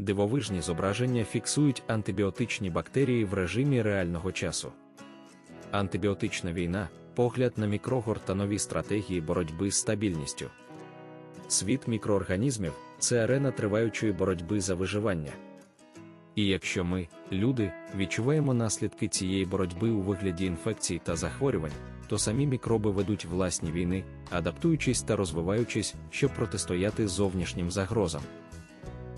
дивовижні зображення фіксують антибіотичні бактерії в режимі реального часу. Антибіотична війна погляд на мікрогор та нові стратегії боротьби з стабільністю. Світ мікроорганізмів це арена триваючої боротьби за виживання. І якщо ми, люди, відчуваємо наслідки цієї боротьби у вигляді інфекцій та захворювань, то самі мікроби ведуть власні війни, адаптуючись та розвиваючись, щоб протистояти зовнішнім загрозам.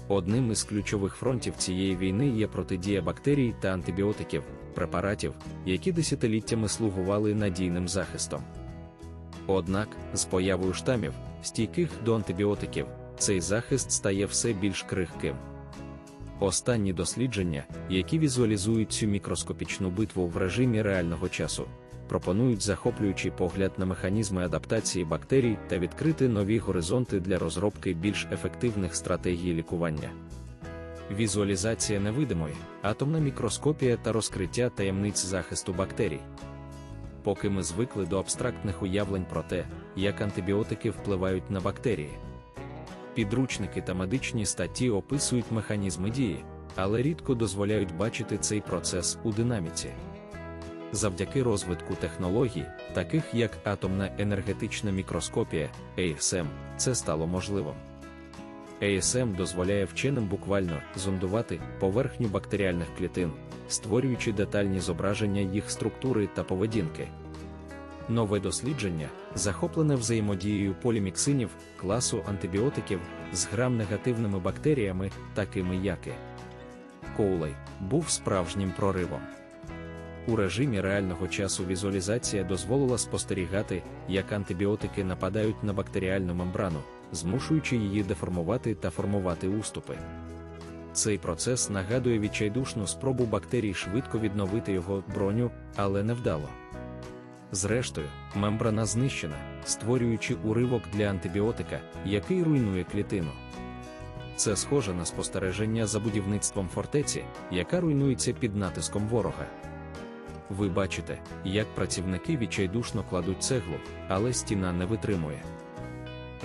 Одним із ключових фронтів цієї війни є протидія бактерій та антибіотиків, препаратів, які десятиліттями слугували надійним захистом. Однак, з появою штамів, стійких до антибіотиків, цей захист стає все більш крихким. Останні дослідження, які візуалізують цю мікроскопічну битву в режимі реального часу, пропонують захоплюючий погляд на механізми адаптації бактерій та відкрити нові горизонти для розробки більш ефективних стратегій лікування. Візуалізація невидимої, атомна мікроскопія та розкриття таємниць захисту бактерій. Поки ми звикли до абстрактних уявлень про те, як антибіотики впливають на бактерії. Підручники та медичні статті описують механізми дії, але рідко дозволяють бачити цей процес у динаміці. Завдяки розвитку технологій, таких як атомна енергетична мікроскопія, ASM, це стало можливим. ASM дозволяє вченим буквально зондувати поверхню бактеріальних клітин, створюючи детальні зображення їх структури та поведінки. Нове дослідження, захоплене взаємодією поліміксинів, класу антибіотиків з грам-негативними бактеріями, такими як і Коулей, був справжнім проривом. У режимі реального часу візуалізація дозволила спостерігати, як антибіотики нападають на бактеріальну мембрану, змушуючи її деформувати та формувати уступи. Цей процес нагадує відчайдушну спробу бактерій швидко відновити його броню, але невдало. Зрештою, мембрана знищена, створюючи уривок для антибіотика, який руйнує клітину. Це схоже на спостереження за будівництвом фортеці, яка руйнується під натиском ворога. Ви бачите, як працівники відчайдушно кладуть цеглу, але стіна не витримує.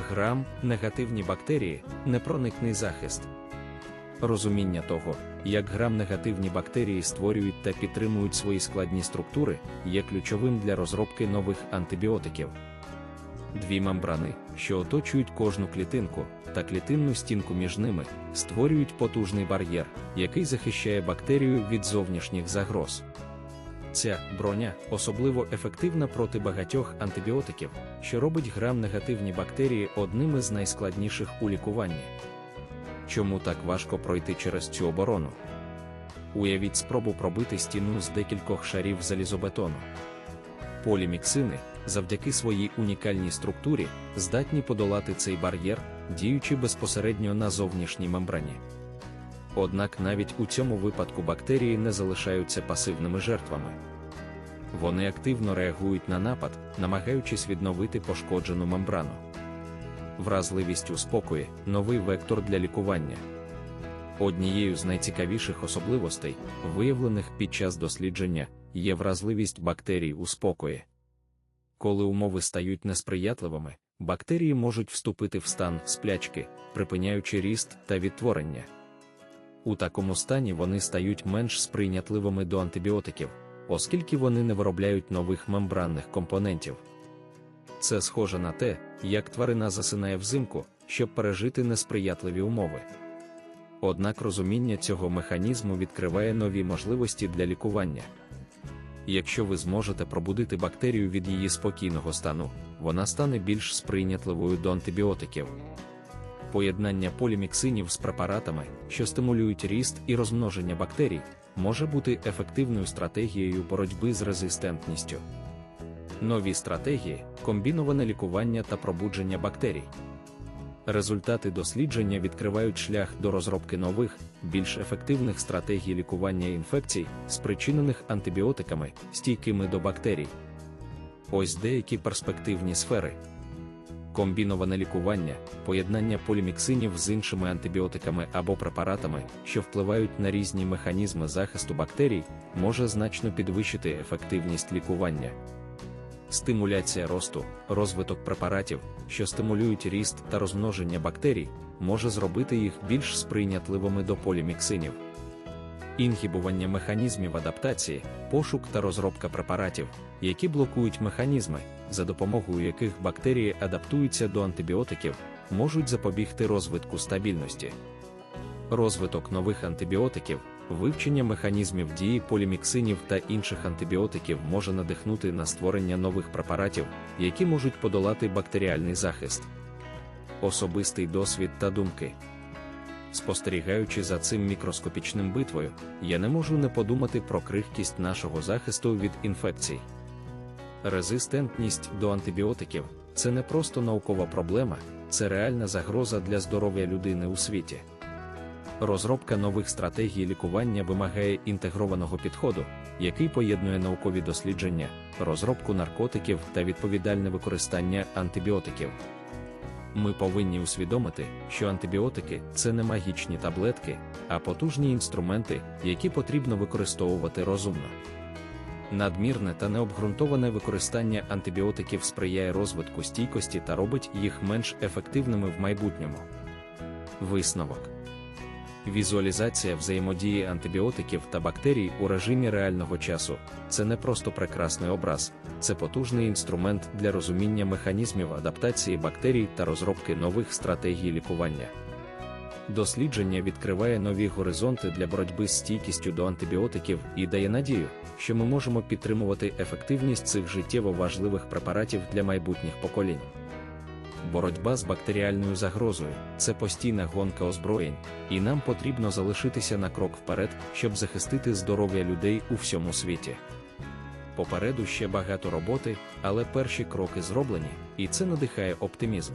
Грам, негативні бактерії, непроникний захист. Розуміння того, як грам-негативні бактерії створюють та підтримують свої складні структури, є ключовим для розробки нових антибіотиків. Дві мембрани, що оточують кожну клітинку, та клітинну стінку між ними, створюють потужний бар'єр, який захищає бактерію від зовнішніх загроз. Ця броня особливо ефективна проти багатьох антибіотиків, що робить грам-негативні бактерії одним із найскладніших у лікуванні. Чому так важко пройти через цю оборону? Уявіть спробу пробити стіну з декількох шарів залізобетону. Поліміксини, завдяки своїй унікальній структурі, здатні подолати цей бар'єр, діючи безпосередньо на зовнішній мембрані. Однак навіть у цьому випадку бактерії не залишаються пасивними жертвами. Вони активно реагують на напад, намагаючись відновити пошкоджену мембрану. Вразливість у спокої новий вектор для лікування. Однією з найцікавіших особливостей, виявлених під час дослідження, є вразливість бактерій у спокої. Коли умови стають несприятливими, бактерії можуть вступити в стан сплячки, припиняючи ріст та відтворення. У такому стані вони стають менш сприйнятливими до антибіотиків, оскільки вони не виробляють нових мембранних компонентів. Це схоже на те, як тварина засинає взимку, щоб пережити несприятливі умови. Однак розуміння цього механізму відкриває нові можливості для лікування. Якщо ви зможете пробудити бактерію від її спокійного стану, вона стане більш сприйнятливою до антибіотиків. Поєднання поліміксинів з препаратами, що стимулюють ріст і розмноження бактерій, може бути ефективною стратегією боротьби з резистентністю. Нові стратегії, комбіноване лікування та пробудження бактерій. Результати дослідження відкривають шлях до розробки нових, більш ефективних стратегій лікування інфекцій, спричинених антибіотиками, стійкими до бактерій. Ось деякі перспективні сфери. Комбіноване лікування, поєднання поліміксинів з іншими антибіотиками або препаратами, що впливають на різні механізми захисту бактерій, може значно підвищити ефективність лікування. Стимуляція росту, розвиток препаратів, що стимулюють ріст та розмноження бактерій, може зробити їх більш сприйнятливими до поліміксинів. Інгібування механізмів адаптації, пошук та розробка препаратів, які блокують механізми, за допомогою яких бактерії адаптуються до антибіотиків, можуть запобігти розвитку стабільності. Розвиток нових антибіотиків, вивчення механізмів дії поліміксинів та інших антибіотиків може надихнути на створення нових препаратів, які можуть подолати бактеріальний захист. Особистий досвід та думки. Спостерігаючи за цим мікроскопічним битвою, я не можу не подумати про крихкість нашого захисту від інфекцій. Резистентність до антибіотиків це не просто наукова проблема, це реальна загроза для здоров'я людини у світі. Розробка нових стратегій лікування вимагає інтегрованого підходу, який поєднує наукові дослідження, розробку наркотиків та відповідальне використання антибіотиків. Ми повинні усвідомити, що антибіотики це не магічні таблетки, а потужні інструменти, які потрібно використовувати розумно. Надмірне та необґрунтоване використання антибіотиків сприяє розвитку стійкості та робить їх менш ефективними в майбутньому. Висновок Візуалізація взаємодії антибіотиків та бактерій у режимі реального часу це не просто прекрасний образ, це потужний інструмент для розуміння механізмів адаптації бактерій та розробки нових стратегій лікування. Дослідження відкриває нові горизонти для боротьби з стійкістю до антибіотиків і дає надію, що ми можемо підтримувати ефективність цих життєво важливих препаратів для майбутніх поколінь. Боротьба з бактеріальною загрозою це постійна гонка озброєнь, і нам потрібно залишитися на крок вперед, щоб захистити здоров'я людей у всьому світі. Попереду ще багато роботи, але перші кроки зроблені, і це надихає оптимізм.